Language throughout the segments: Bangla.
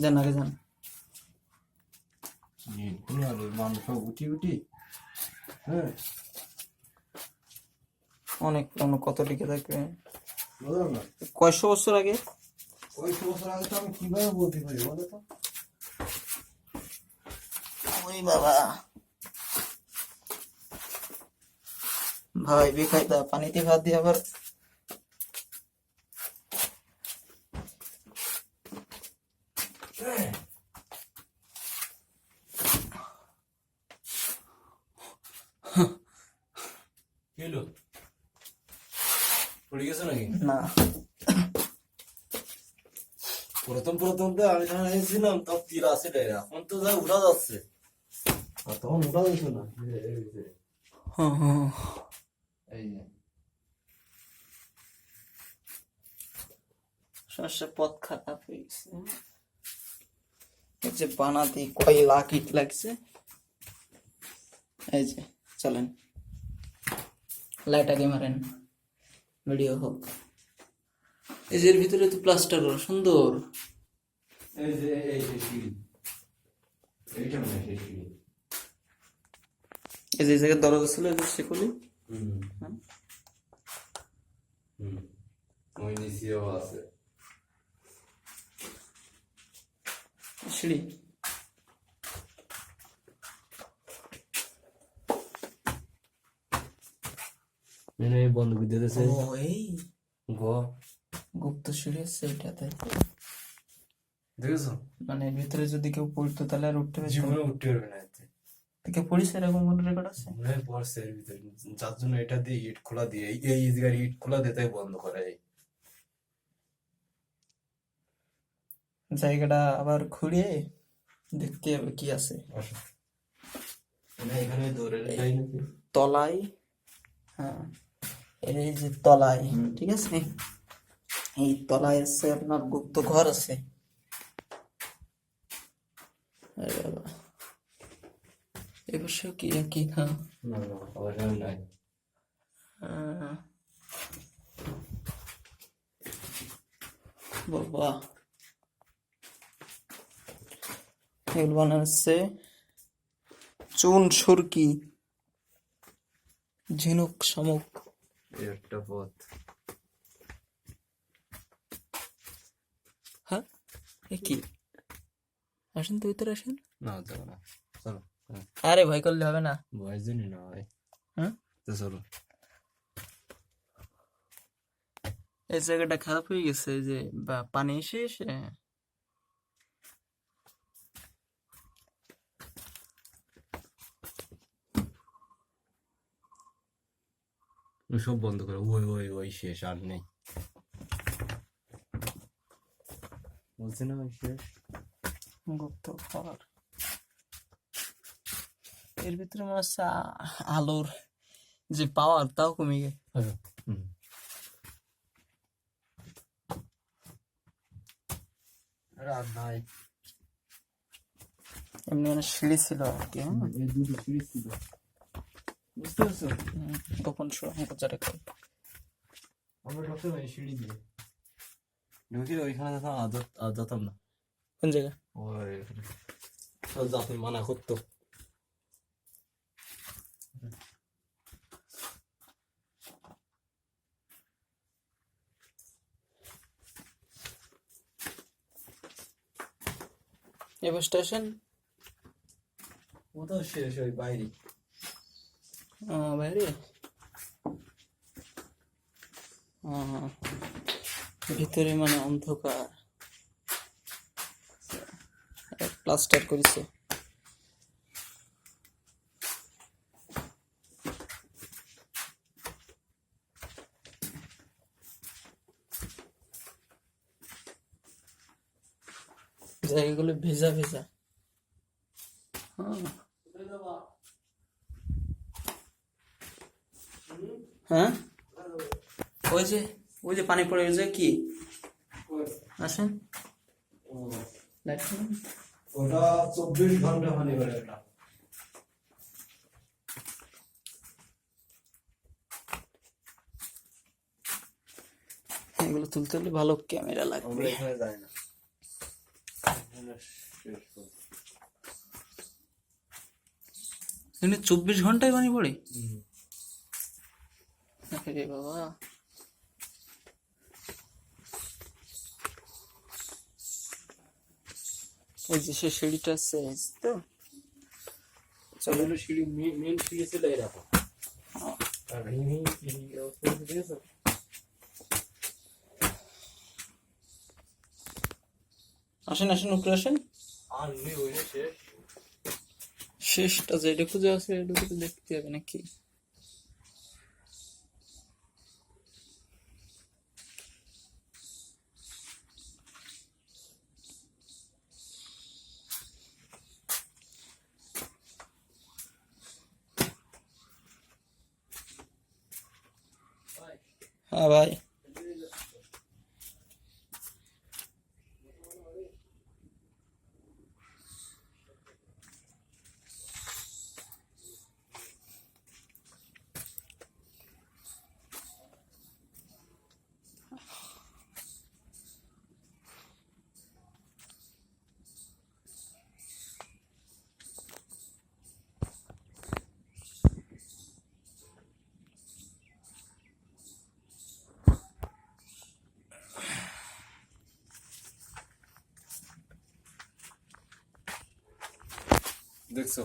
যান আগে যান মাংস উঠি উঠি। হ্যাঁ। অনেক পুরনো কত টিকে থাকবে কয়শো বছর আগে? ওই বছর আগে তো আমি কীভাবে বলতে পারি বলো তো। ওই বাবা। ভাই বেকায়দা পানিতে ভাত দিয়ে আবার কি হলো পড়ে গেছে নাকি? না। প্রথম প্রথম তো আমি যখন এসেছিলাম তখন তীর আছে রে। এখন তো যা উড়া যাচ্ছে। তখন উড়া যাচ্ছে না? এই যে, এই যে, হুম, হুম। এই যে। সমস্যা পথ খারাপ হয়ে গেছে। এই যে বানাতে কয় লাখ ইট লাগছে। এই যে চলেন। লাইট আগে মারেন। ভিডিও হোক। এই যে এর ভিতরে তো প্লাস্টার সুন্দর। এই যে এই এইটা মনে হয় এই যে জায়গায় দরজা ছিল এই যে সেগুলি। হুম। হ্যাঁ। হুম। ওই নিচেও আছে। সিঁড়ি। মানে বন্ধ দিতেছে ও এই? গ। গুপ্ত সিঁড়ি আছে এটাতে দেখেছ? মানে ভিতরে যদি কেউ পড়তো তাহলে আর উঠতে পারতো না। জীবনে উঠতে পারবে না এতে। পড়িস এরকম কোনো রেকর্ড আছে? মনে হয় পড়ছে এর ভিতরে। যার জন্য এটা দিয়ে ইট খোলা দিয়ে এই এই জায়গার ইট খোলা দিয়ে তাই বন্ধ করে এই জায়গাটা আবার ঘুরিয়ে দেখতে হবে কি আছে। মানে এখানে দৌড়ে তলায় হ্যাঁ। এই যে তলায় ঠিক আছে? এই তলায় আছে আপনার গুপ্ত ঘর আছে। এবছর কি কি না বাবা। এগুলো বানাচ্ছে চুন সুরকি ঝিনুক শামুক। এই একটা পথ। হ্যাঁ? কি? আসেন তো ভিতরে আসেন। না যাব না। চলো আরে ভয় করলে হবে না। বয়স জানি না ভাই। হ্যাঁ? তো চলো। এই জায়গাটা খারাপ হয়ে গেছে যে বা পানি এসে এসে সব বন্ধ করে ওই ওই ওই শেষ আর নেই। বলছি না ওই শেষ? গুপ্ত ঘর এর ভিতরে মনে হচ্ছে আলোর যে পাওয়ার তাও কমে গেছে নাই। এমনি মানে সিঁড়ি ছিল আর কি হ্যাঁ? এই দুটো সিরিজ ছিল। বুঝতে পারছ? গোপন সুড়ঙ্গ যেটাকে আমরা ঢুকতে পারি সিঁড়ি দিয়ে। ঢুকি ওইখানে যেতাম আর যেতাম না। কোন জায়গা ওই যাতে মানা করতো। এবার স্টেশন? ও তো শেষ ওই বাইরে। বাইরে ভিতরে মানে অন্ধকার প্লাস্টার করেছে জায়গাগুলো ভেজা ভেজা হ্যাঁ হ্যাঁ? ওই যে ওই যে পানি পড়ে গেছে কি? আসেন। ওটা চব্বিশ ঘণ্টা পানি করে এগুলো তুলতে হলে ভালো ক্যামেরা লাগবে। না। এখানে চব্বিশ ঘন্টায় পানি পড়ে। রে বাবা এই যে সে সিঁড়িটা শেষ তো চলো সিঁড়ি মেন সিঁড়ি ছিল এরকম আর ভেঙে আসেন আসেন উপরে আসেন শেষটা যেটা খুঁজে আছে এটা তো দেখতে হবে নাকি হ্যাঁ ভাই দেখছ?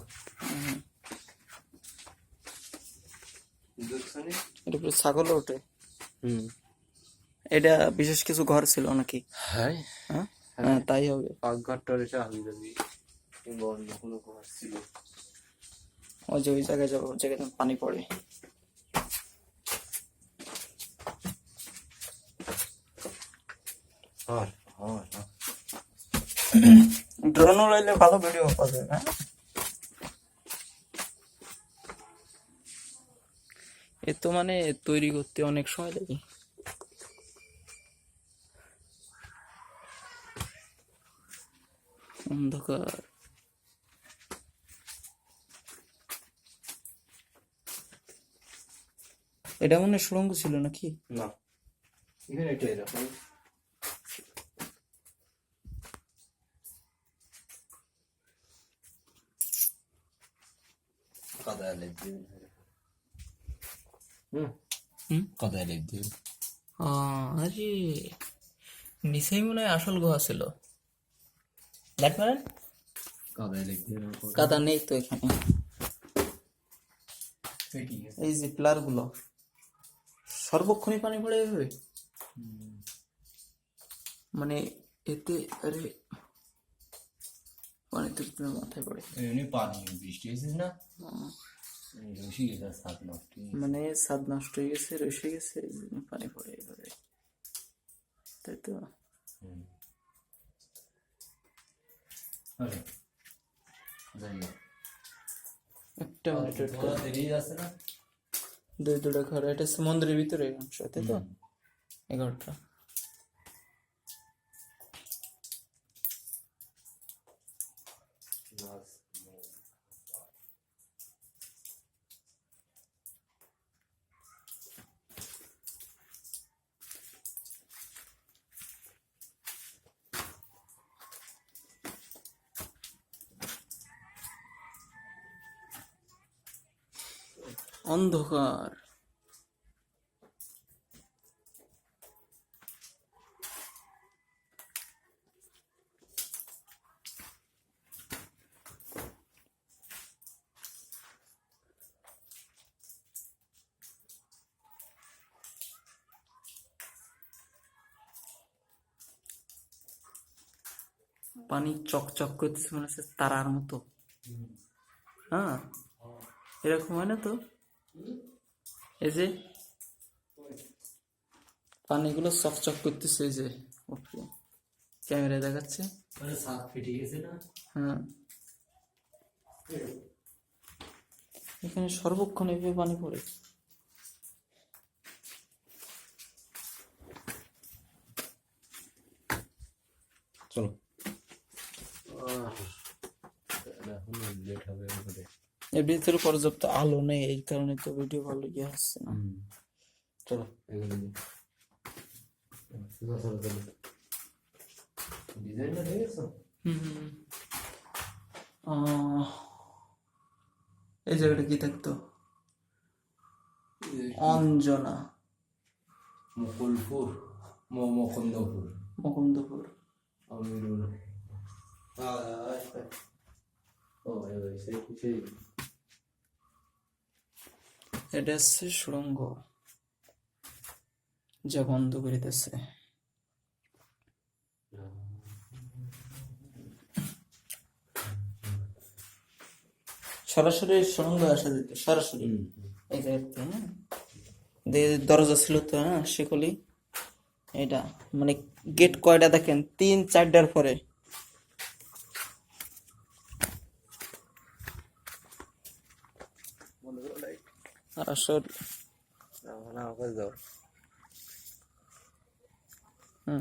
ছাগল ওঠে। হুম। এটা বিশেষ কিছু ঘর ছিল নাকি? হ্যাঁ। হ্যাঁ? হ্যাঁ। তাই হবে। পাকঘরটা এসে হাবি অন্য কোনো ঘর ছিল। ওই যে ওই জায়গায় যাব জায়গায় পানি পড়ে। ড্রোন উড়াইলে ভালো ভিডিও যাবে হ্যাঁ এ তো মানে তৈরি করতে অনেক সময় লাগে। অন্ধকার। এটা মনে সুড়ঙ্গ ছিল নাকি? না। এখানে এটা এরকম। কাদায় লেগ দিন আরে নিচেই মনে হয় আসল গুহা ছিল দেখ কাদায় লেগ দিন কাদা নেই তো এখানে এই যে পিলারগুলো সর্বক্ষণই পানি পড়ে যাবে? মানে এতে আরে পানি তো মাথায় পড়ে। এমনি পানি বৃষ্টি হয়েছে না? গেছে। মানে স্বাদ নষ্ট হয়ে গেছে রসে গেছে এই জন্য পানি পড়ে এভাবে তাই তো? হোক। একটা দুই দুটো ঘর এটা হচ্ছে মন্দিরের ভিতরে অংশ তাই তো এগারোটা। অন্ধকার। পানি চকচক করতেছে মনে হচ্ছে তারার মতো। হ্যাঁ এরকম হয় না তো? এই যে পানিগুলো চকচক করতেছে এই যে ওকে ক্যামেরায় দেখাচ্ছে। হ্যাঁ। এখানে সর্বক্ষণ এভাবে পানি পড়ে চলো এখন লেট হবে এবারে এর ভিতরে পর্যাপ্ত আলো নেই এই কারণে তো ভিডিও ভালো ইয়ে আসছে না। চলো ডিজাইনটা দেখেছ? হুম এই জায়গাটা কি থাকতো অঞ্জনা। মুকুলপুর ম- মকন্দপুর। মুকুন্দপুর। আমিরুল। ও সেই সেই এটা হচ্ছে সুড়ঙ্গ। যা বন্ধ করিতেছে। সরাসরি সুড়ঙ্গ আসা যেত সরাসরি। এই জায়গাতে হ্যাঁ দরজা ছিল তো হ্যাঁ শিকলি। এটা মানে গেট কয়টা দেখেন? তিন চারটার পরে। আর আসল না করে দাও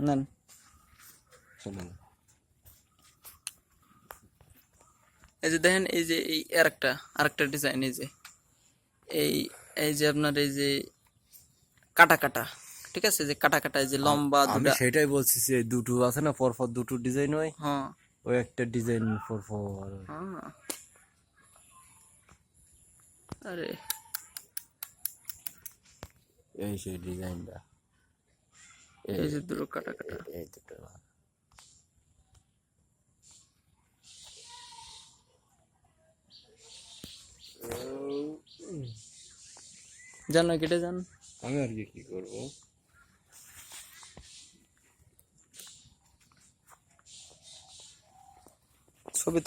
নেন এই যে দেখেন এই যে এই আরেকটা আরেকটা ডিজাইন এই যে এই এই যে আপনার এই যে কাটা কাটা ঠিক আছে? যে কাটা কাটা এই যে লম্বা আমি সেটাই বলছি যে দুটো আছে না পর পর দুটো ডিজাইন হয়। হ্যাঁ। ওই একটা ডিজাইন পর পর হ্যাঁ। আরে। এই সেই ডিজাইনটা। এই যে দুটো কাটা কাটা এই দুটো। যান না কেটে যান। আমি আর কি করব? ছবি